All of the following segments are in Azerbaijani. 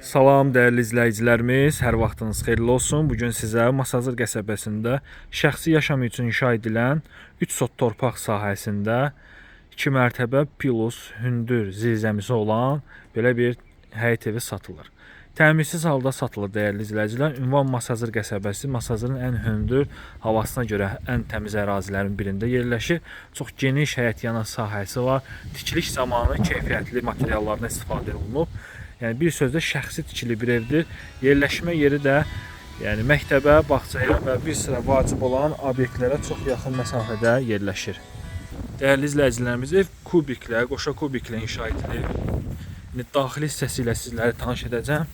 Salam dəyərli izləyicilərimiz, hər vaxtınız xeyirli olsun. Bu gün sizə Masazır qəsəbəsində şəxsi yaşam üçün inşa edilən 3 sot torpaq sahəsində 2 mərtəbə plus hündür zirzəmisi olan belə bir həyət evi satılır. Təmirsiz halda satılır dəyərli izləyicilər. Ünvan Masazır qəsəbəsi Masazırın ən hündür, havasına görə ən təmiz ərazilərin birində yerləşir. Çox geniş həyətyana sahəsi var. Tikiliş zamanı keyfiyyətli materiallardan istifadə olunub. Yəni bir sözlə şəxsi tikili bir evdir. Yerləşmə yeri də yəni məktəbə, bağçaya və bir sıra vacib olan obyektlərə çox yaxın məsafədə yerləşir. Dəyərli izləyicilərimiz, ev kubiklə, qoşa kubiklə inşa edilib. İndi daxili hissəsi ilə sizləri tanış edəcəm.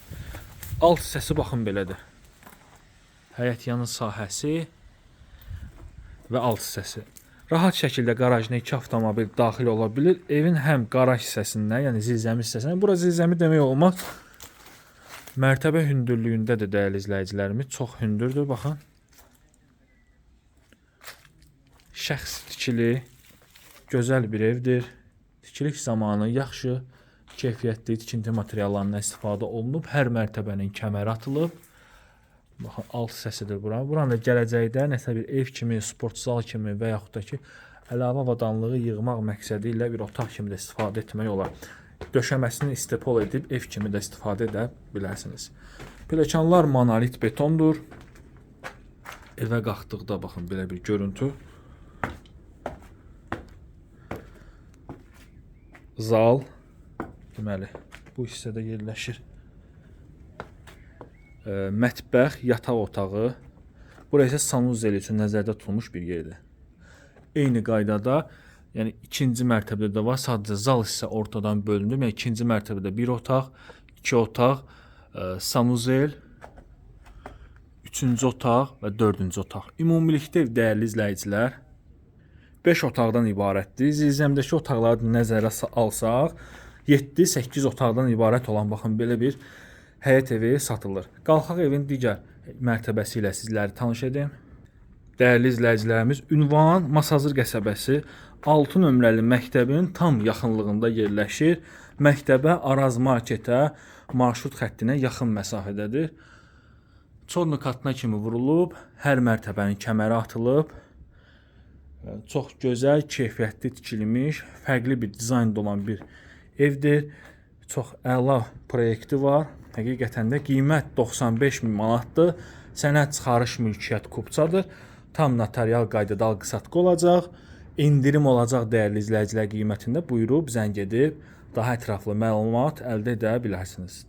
Alt hissəsi baxın belədir. Həyət yanı sahəsi və alt hissəsi. Rahat şəkildə qarajına iki avtomobil daxil ola bilir. Evin həm qaraj hissəsindən, yəni zirzəmi hissəsindən, bura zirzəmi demək olmaz. Mərtəbə hündürlüyündədir dəyərli izləyicilərimiz. Çox hündürdür, baxın. Şəxsi tikili, gözəl bir evdir. Tikilik zamanı yaxşı, keyfiyyətli tikinti materiallarından istifadə olunub. Hər mərtəbənin kəməri atılıb. Baxın, alt hissəsidir bura. Buranın da gələcəkdə nəsə bir ev kimi, sport zal kimi və yaxud da ki, əlavə avadanlığı yığmaq məqsədi ilə bir otaq kimi də istifadə etmək olar. Döşəməsini istipol edib ev kimi də istifadə edə bilərsiniz. Pilləkənlər monolit betondur. Evə qalxdıqda baxın belə bir görüntü. Zal deməli bu hissədə yerləşir. Mətbəx, yataq otağı. Bura isə sanuzel üçün nəzərdə tutulmuş bir yerdir. Eyni qaydada, yəni ikinci mərtəbədə var, sadəcə zal hissə ortadan bölünür. Yəni ikinci mərtəbədə bir otaq, iki otaq, sanuzel, üçüncü otaq və dördüncü otaq. Ümumilikdə ev dəyərli izləyicilər 5 otaqdan ibarətdir. Zirzəmdəki otaqları nəzərə sa- alsaq, 7-8 otaqdan ibarət olan baxın belə bir həyət evi satılır. Qalxaq evin digər mərtəbəsi ilə sizləri tanış edim. Dəyərli izləyicilərimiz, ünvan Masazır qəsəbəsi 6 nömrəli məktəbin tam yaxınlığında yerləşir. Məktəbə Araz marketə marşrut xəttinə yaxın məsafədədir. Çornu katına kimi vurulub, hər mərtəbənin kəməri atılıb. Çox gözəl, keyfiyyətli tikilmiş, fərqli bir dizaynda olan bir evdir. Çox əla proyekti var. Həqiqətən də qiymət 95 min manatdır. Sənəd çıxarış mülkiyyət kupçadır. Tam notarial qaydada alqı-satqı olacaq. İndirim olacaq dəyərli izləyicilər qiymətində. Buyurub zəng edib daha ətraflı məlumat əldə edə bilərsiniz.